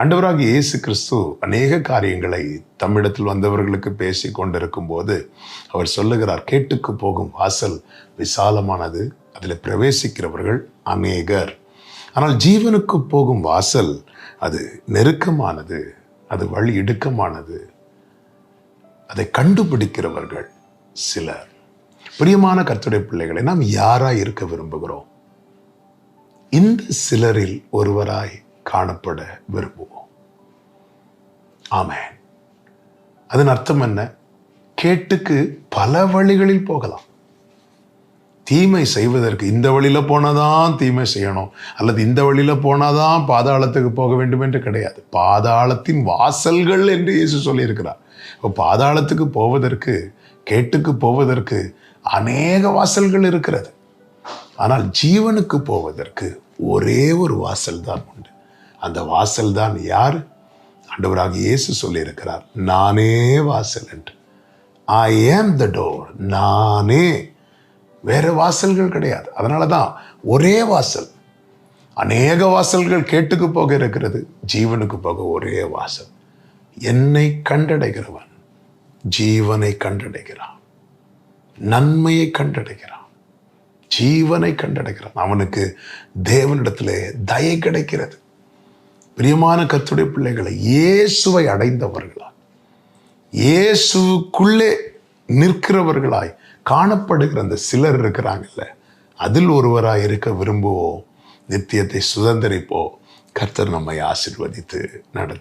ஆண்டவராக இயேசு கிறிஸ்து அநேக காரியங்களை தம்மிடத்தில் வந்தவர்களுக்கு பேசி கொண்டிருக்கும் போது அவர் சொல்லுகிறார் கேட்டுக்கு போகும் வாசல் விசாலமானது அதில் பிரவேசிக்கிறவர்கள் அநேகர். ஆனால் ஜீவனுக்கு போகும் வாசல் அது நெருக்கமானது அது வழி இடுக்கமானது. அதை கண்டுபிடிக்கிறவர்கள் சிலர். பிரியமான கர்த்தருடைய பிள்ளைகளை நாம் யாராய் இருக்க விரும்புகிறோம்? இந்த சிலரில் ஒருவராய் காணப்பட விரும்புவோம். ஆமேன். அதன் அர்த்தம் என்ன? கேட்டுக்கு பல வழிகளில் போகலாம். தீமை செய்வதற்கு இந்த வழியில போனாதான் தீமை செய்யணும். அல்லது இந்த வழியில போனாதான் பாதாளத்துக்கு போக வேண்டும் என்று கிடையாது. பாதாளத்தின் வாசல்கள் என்று இயேசு சொல்லியிருக்கிறார். இப்போ பாதாளத்துக்கு போவதற்கு கேட்டுக்கு போவதற்கு அநேக வாசல்கள் இருக்கிறது. ஆனால் ஜீவனுக்கு போவதற்கு ஒரே ஒரு வாசல் தான் உண்டு. அந்த வாசல் தான் யார்? ஆண்டவராக இயேசு சொல்லியிருக்கிறார் நானே வாசல் என்று. ஐ ஏம் த டோர் நானே. வேற வாசல்கள் கிடையாது. அதனால தான் ஒரே வாசல். அநேக வாசல்கள் கேட்டுக்கு போக இருக்கிறது ஜீவனுக்கு போக ஒரே வாசல். என்னை கண்டடைகிறவன் ஜீவனை கண்டடைகிறான். நன்மையை கண்டடைகிறான். ஜீவனை கண்டடைகிறான். அவனுக்கு தேவனிடத்திலே தயை கிடைக்கிறது. பிரியமான கத்துடைய பிள்ளைகளை இயேசுவை அடைந்தவர்களாய் இயேசுக்குள்ளே நிற்கிறவர்களாய் காணப்படுகிற அந்த சிலர் இருக்கிறாங்கல்ல அதில் ஒருவராய் இருக்க விரும்புவோம். நித்தியத்தை சுதந்திரிப்போம். கர்த்தர் நம்மை ஆசிர்வதித்து நடத்த